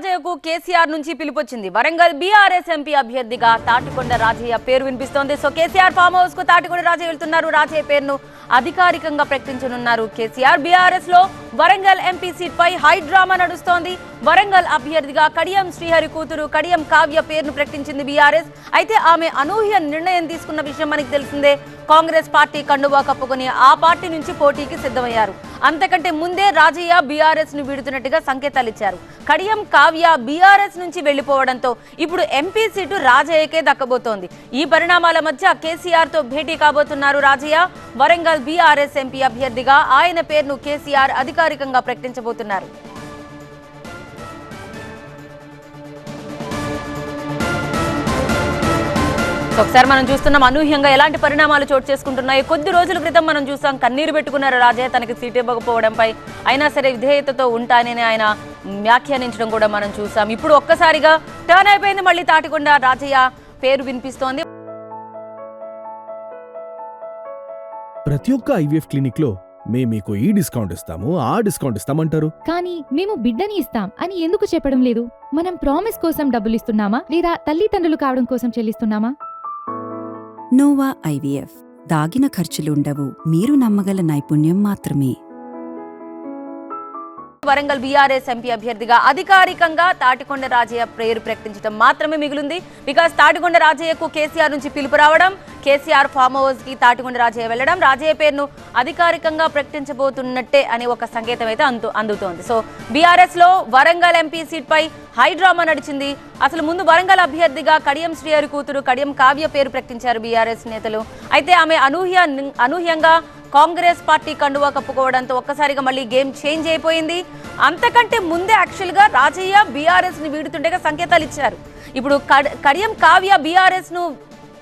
రాజయ్యకు KCR నుంచి పిలుపొచ్చింది. Warangal BRS MP అభ్యర్థిగా తాటికొండ రాజయ్య పేరు వినిపిస్తోంది. సో కేసీఆర్ ఫామ్ హౌస్కు తాటికొండ రాజయ్య వెళ్తున్నారు. రాజయ్య పేరును అధికారికంగా ప్రకటించనున్నారు కేసీఆర్. బీఆర్ఎస్లో వరంగల్ ఎంపీ సీట్ పై హై డ్రామా నడుస్తోంది. వరంగల్ అభ్యర్థిగా కడియం శ్రీహరి కూతురు కడియం కావ్య పేరును ప్రకటించింది బీఆర్ఎస్. అయితే ఆమె అనూహ్య నిర్ణయం తీసుకున్న విషయం మనకి తెలిసిందే. కాంగ్రెస్ పార్టీ కండువా కప్పుకుని ఆ పార్టీ నుంచి పోటీకి సిద్ధమయ్యారు. అంతకంటే ముందే రాజయ్య బీఆర్ఎస్ను వీడుతున్నట్టుగా సంకేతాలు ఇచ్చారు. కడియం కావ్య బీఆర్ఎస్ నుంచి వెళ్ళిపోవడంతో ఇప్పుడు ఎంపీ సీటు రాజయ్యకే దక్కబోతోంది. ఈ పరిణామాల మధ్య కేసీఆర్తో భేటీ కాబోతున్నారు రాజయ్య. వరంగల్ బీఆర్ఎస్ ఎంపీ అభ్యర్థిగా ఆయన పేరును కేసీఆర్ అధికారికంగా ప్రకటించబోతున్నారు. ఒకసారి మనం చూస్తున్నాం అనూహ్యంగా ఎలాంటి పరిణామాలు చోటు చేసుకుంటున్నాయి. కొద్ది రోజుల క్రితం మనం చూసాం కన్నీరు పెట్టుకున్నారు రాజయ్య. తనకి సీట్ ఇవ్వకపోవడంపై అయినా సరే విధేయతతో ఉంటానని ఆయన వ్యాఖ్యానించడం కూడా మనం చూసాం. ఇప్పుడు ఒక్కసారిగా టర్న్ అయిపోయింది మళ్ళీ తాటికొండ. రాజయ్య పేరు వినిపిస్తోంది. ప్రతి ఒక్క ఐవీఎఫ్ క్లినిక్లో మేము మీకు ఈ డిస్కౌంట్ ఇస్తాము ఆ డిస్కౌంట్ ఇస్తామంటారు. కానీ మేము బిడ్డని ఇస్తాం అని ఎందుకు చెప్పడం లేదు? మనం ప్రామిస్ కోసం డబ్బులు ఇస్తున్నామా? లేదా తల్లిదండ్రులు కావడం కోసం చెల్లిస్తున్నామా? Nova IVF. దాగిన ఖర్చులుండవు. మీరు నమ్మగల నైపుణ్యం మాత్రమే. వరంగల్ బీఆర్ఎస్ ఎంపీ అభ్యర్థిగా అధికారికంగా తాటికొండ రాజయ్య పేరు ప్రకటించడం మాత్రమే మిగిలింది. బికాస్ తాటికొండ రాజయ్యకు కేసీఆర్ నుంచి పిలుపు రావడం కేసీఆర్ ఫామ్ హౌస్కి తాటికొండ రాజయ్య వెళ్ళడం రాజయ్య పేరును అధికారికంగా ప్రకటించబోతున్నట్టే అనే ఒక సంకేతం అయితే అందు అందుతోంది. సో బీఆర్ఎస్లో వరంగల్ ఎంపీ సీట్ పై హై డ్రామా నడిచింది. అసలు ముందు వరంగల్ అభ్యర్థిగా కడియం శ్రీహరి కూతురు కడియం కావ్య పేరు ప్రకటించారు బీఆర్ఎస్ నేతలు. అయితే ఆమె అనూహ్య అనూహ్యంగా కాంగ్రెస్ పార్టీ కండువా కప్పుకోవడంతో ఒక్కసారిగా మళ్ళీ గేమ్ చేంజ్ అయిపోయింది. అంతకంటే ముందే యాక్చువల్గా రాజయ్య బీఆర్ఎస్ని వీడుతుండగా సంకేతాలు ఇచ్చారు. ఇప్పుడు కడియం కావ్య బీఆర్ఎస్ను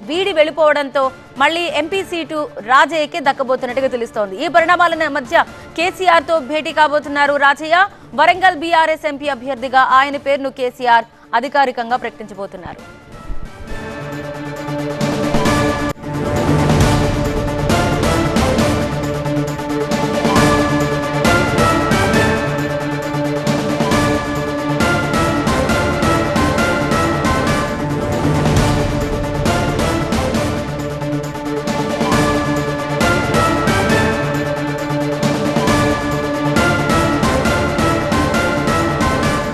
వీడి వెళ్ళిపోవడంతో మళ్ళీ ఎంపీ సీటు రాజయ్యకే దక్కబోతున్నట్టుగా తెలుస్తోంది. ఈ పరిణామాల మధ్య కేసీఆర్తో భేటీ కాబోతున్నారు రాజయ్య. వరంగల్ బీఆర్ఎస్ ఎంపీ అభ్యర్థిగా ఆయన పేరును కేసీఆర్ అధికారికంగా ప్రకటించబోతున్నారు.